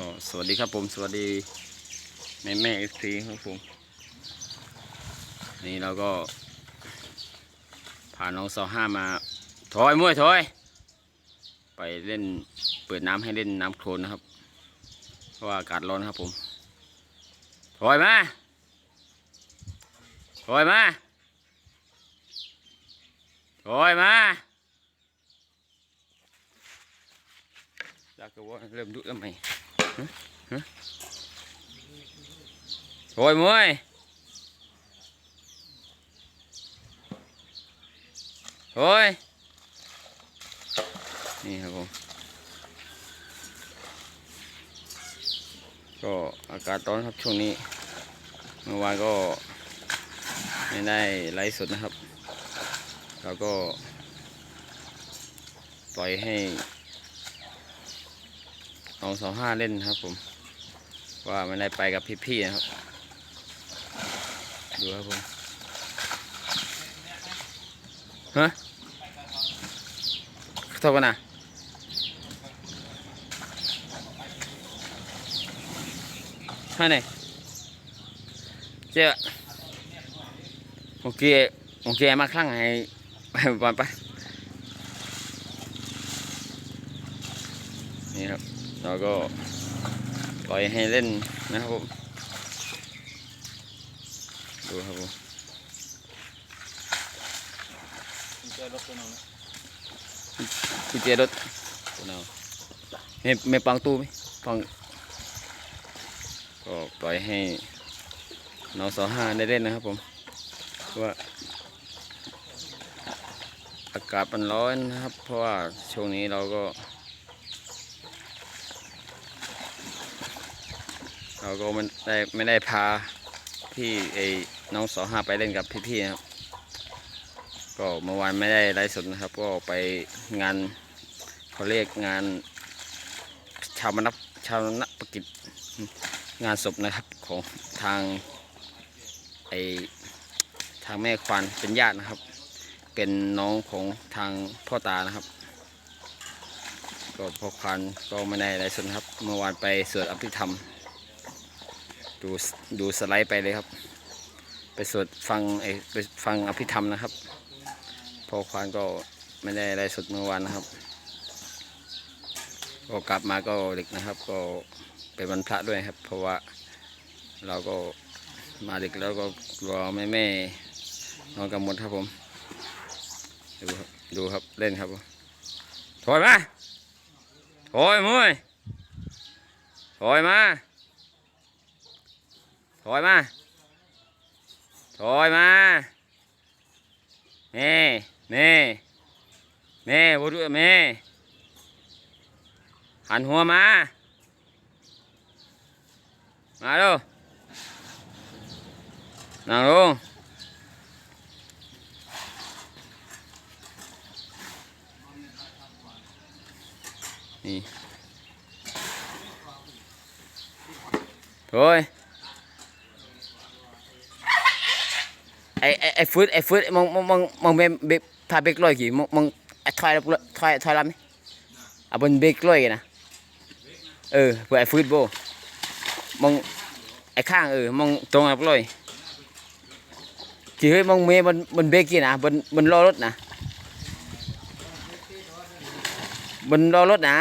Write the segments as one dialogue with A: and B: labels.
A: ก็สวัสดีครับผมสวัสดีแม่แม่เอฟซีครับผมนี่เราก็พาน้องซอห้ามาถอยมวยถอย ไปเล่นเปิดน้ำให้เล่นน้ำโคลนนะครับ เพราะว่าอากาศร้อนครับผมถอยมาถอยมาถอยมาจากก็ว่าเริ่มดุแล้วไหม ฮะฮะถอยมวยถอยนี่ครับผม ก็อากาศร้อนครับช่วงนี้ เมื่อวานก็ไม่ได้ไลฟ์สดนะครับเราก็ปล่อยให้ องสองห้าเล่นครับผม ว่าไม่ได้ไปกับพี่ๆนะครับ ดูครับผมฮะเท่ากันนะ hai này chị ạ một kia một kia em ăn khăn này bọn bắt นี่ครับ เราก็ปล่อยให้เล่นนะครับผมดูครับผมกุญแจรถตัว nào ไม่ไม่ปังตู้ไหมปังก็ปล่อยให้น้องสองห้าได้เล่นนะครับผมเพราะว่าอากาศมันร้อนนะครับ เพราะว่าช่วงนี้เราก็ เราก็ไม่ได้ไม่ได้พาพี่ไอ้น้องสองห้าไปเล่นกับพี่ๆนะครับ ก็เมื่อวานไม่ได้ไลฟ์สดนะครับ ก็ไปงานเขาเรียกงานชาวมนับชาวนปกิจงานศพนะครับของทางไอทางแม่ควานเป็นญาตินะครับ เป็นน้องของทางพ่อตานะครับ ก็พ่อควานก็ไม่ได้อะไรสนครับ เมื่อวานไปสวดอภิธรรม ดูดูสไลด์ไปเลยครับ ไปสวดฟังไอไปฟังอภิธรรมนะครับ พอควานก็ไม่ได้อะไรสดเมื่อวานนะครับ ก็กลับมาก็เด็กนะครับ ก็เป็นวันพระด้วยครับ เพราะว่าเราก็มาเดึกแล้วก็รอแม่แม่นอนกันหมดครับผม ดูครับดูครับเล่นครับถอยมาถอยมวยถอยมา ถอยมา ถอยมาแม่แม่แม่พูดด้วยแม่หันหัวมา มาดูนั่งลงนี่โอ้ย ไอ้ไอ้ไอ้ฟืดไอ้ฟืดมองมองมองมองเบเบพาเบกลอยกี่มองมองไอ้ถอยถอยถอยลำนี่เอาบนเบกลอยกันนะเออเพื่อไอ้ฟืดโบมองไอ้ข้างเออมองตรงอับเลยจีเฮ้ยมองเมย์บนบนเบกี้นะบนบนล้อรถนะบนล้อรถนะ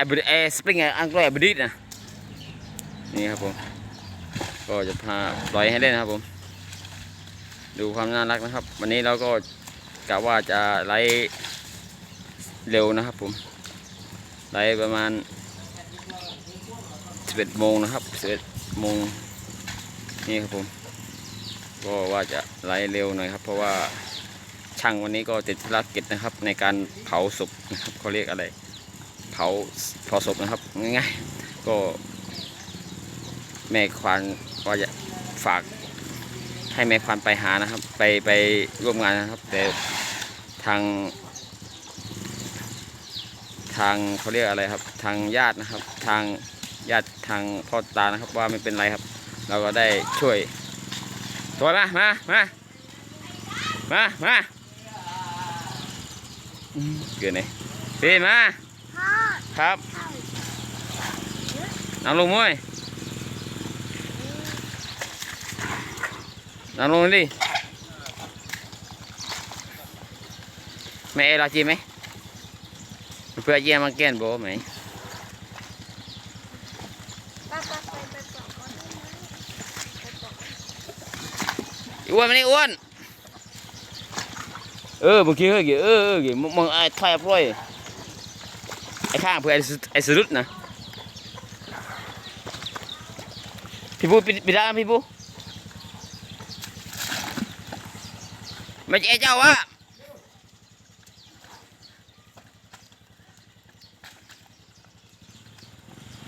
A: ไอ้บไอ้สปริงอ้อังกฤษอบดีดนะนี่ครับผมก็จะพาปล่อยให้เล่นนะครับผม ดูความน่ารักนะครับ วันนี้เราก็กะว่าจะไล่เร็วนะครับผมไล่ประมาณ11โมงนะครับ11โมงนี่ครับผมก็ว่าจะไล่เร็วหน่อยครับ เพราะว่าช่างวันนี้ก็ติดภารกิจนะครับ ในการเผาศพนะครับเขาเรียกอะไร เผาเผาศพนะครับ ง่ายๆ ก็แม่ควานว่าจะฝากให้แม่ควันไปหานะครับ ไปไปร่วมงานนะครับ แต่ทาง ทางเขาเรียกอะไรครับ ทางญาตินะครับ ทางญาติทางพ่อตานะครับ ว่าไม่เป็นไรครับ เราก็ได้ช่วยตัวมามามามามาอืมเกินไหนพี่มา ครับ
B: เข้า
A: นั่งลงมวยนั่งลงดิแม่เอลาจีไหมเพื่อเยี่ยมมาแก้นโบไหม
B: ป้าป้าไปไปบอกก่อนได้ไหม
A: อ้วนมานี่อ้วนเออเมื่อกี้เฮ้ยเออเออมึงมึงไอ้ทอยพลอย ไอ้ข้างเพื่อไอ้สุดไอ้สรุดนะพี่ปูปิดปิดร้านพี่ปูไม่ใช่เจ้าวะ